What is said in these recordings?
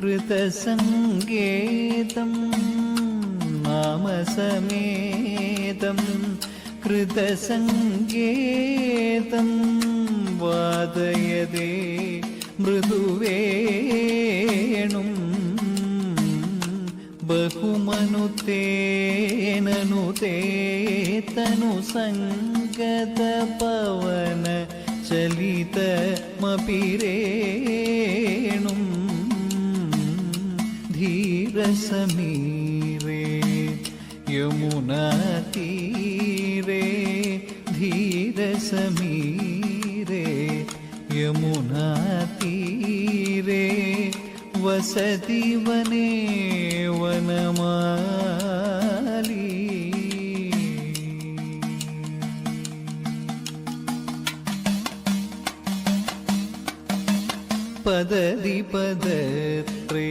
कृतसङ्गेतं नामसमेतं कृतसङ्गेतं वादयदे मृदुवेणुम् बहुमनुतेननुते तनुसङ्गतपवन चलितमपि रेणुम् धीरसमीरे यमुनातीरे धीरसमीरे यमुनातीरे वसति वने वनमाली पदति पदत्रे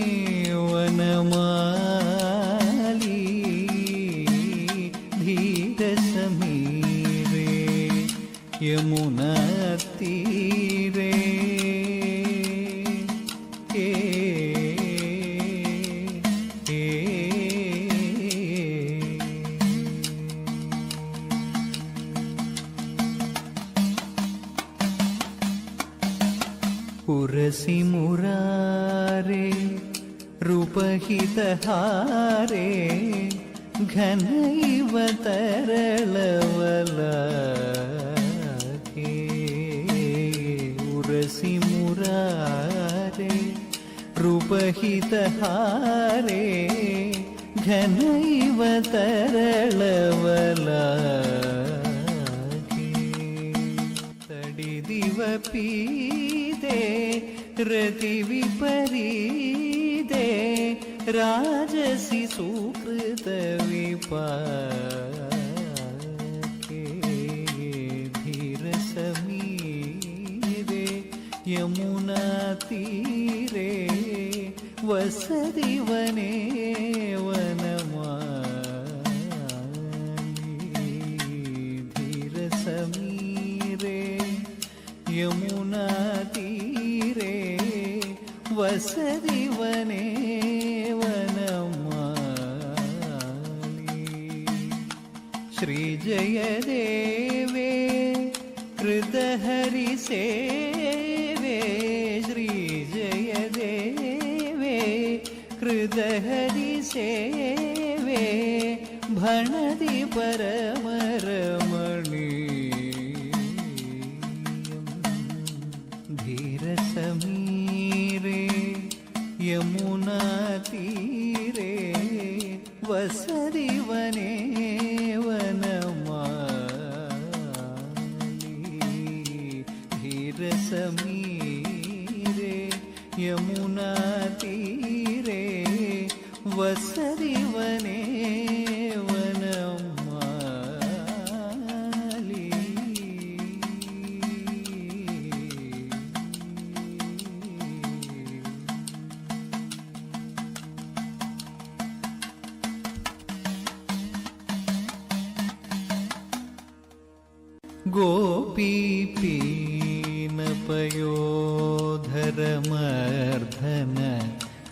ಕಿತಹಾರೆ ಘನ ಇವ ತರಳವಲಕೆ ಉರಸಿ ಮುರಾರೆ ರೂಪಹಿತಹಾರೆ ಘನ ಇವ ತರಳವಲಕೆ ತಡಿದಿವ ಪೀದೆ ರತಿ ವಿಪರೀ राजसी सूकृत विपाके धीर समीरे, यमुना तीरे, वसति वने वनमा धीर समीरे, यमुना तीरे, वसति सेवे श्रीजयदेवे हृदहरि सेवे भणति परमरमणि। धीरसमीरे यमुनातीरे वसदिवने धीरसमीरे यमुनातीरे वसति वने वनमाली कृपयोधरमर्धन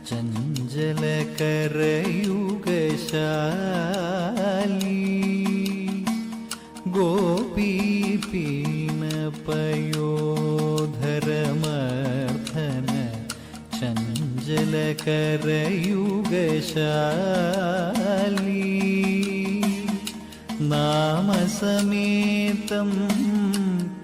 चञ्चलकरयुगशाली गोपीपीनपयोधरमर्धन चञ्चलकरयुगशाली नामसमेतम्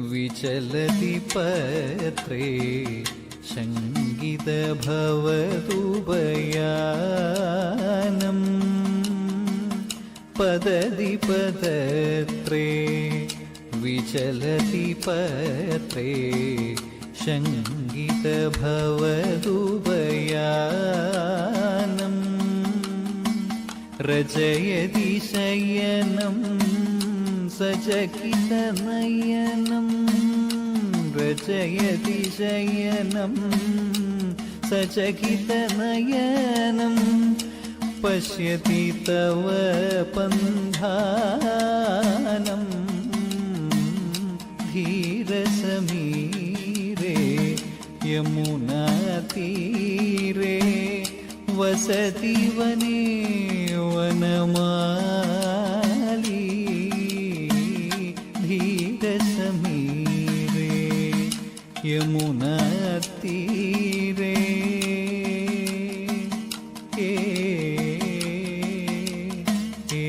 विचलति पत्रे शङ्कितभवदुभयानम् पदति पदत्रे विचलति पत्रे शङ्कितभवदुभयानम् रचयति शयनम् സചകിതനയനം രചയതി ശയനം സചകിതനയനം പശ്യതി തവ പന്ധാനം ധീരസമീരേ യമുനതീരേ വസതി വനേ വനമാ यमुनातीरे ए, ए,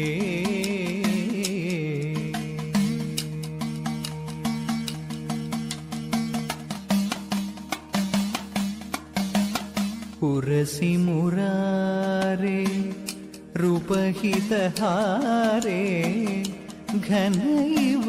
उरसि मुरारे रूपहितहारे घन इव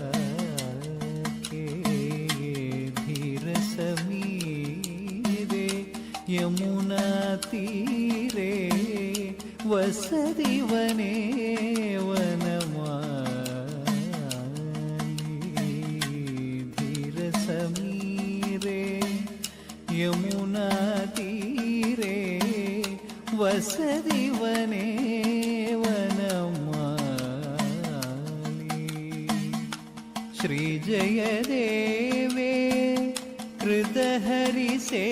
യമുനാ തീരേ വസതി വനേ വനമാലി ധീരസമീരേ യമുനാതീരേ വസതി വനേ ശ്രീജയദേവേ കൃതഹരിസേവേ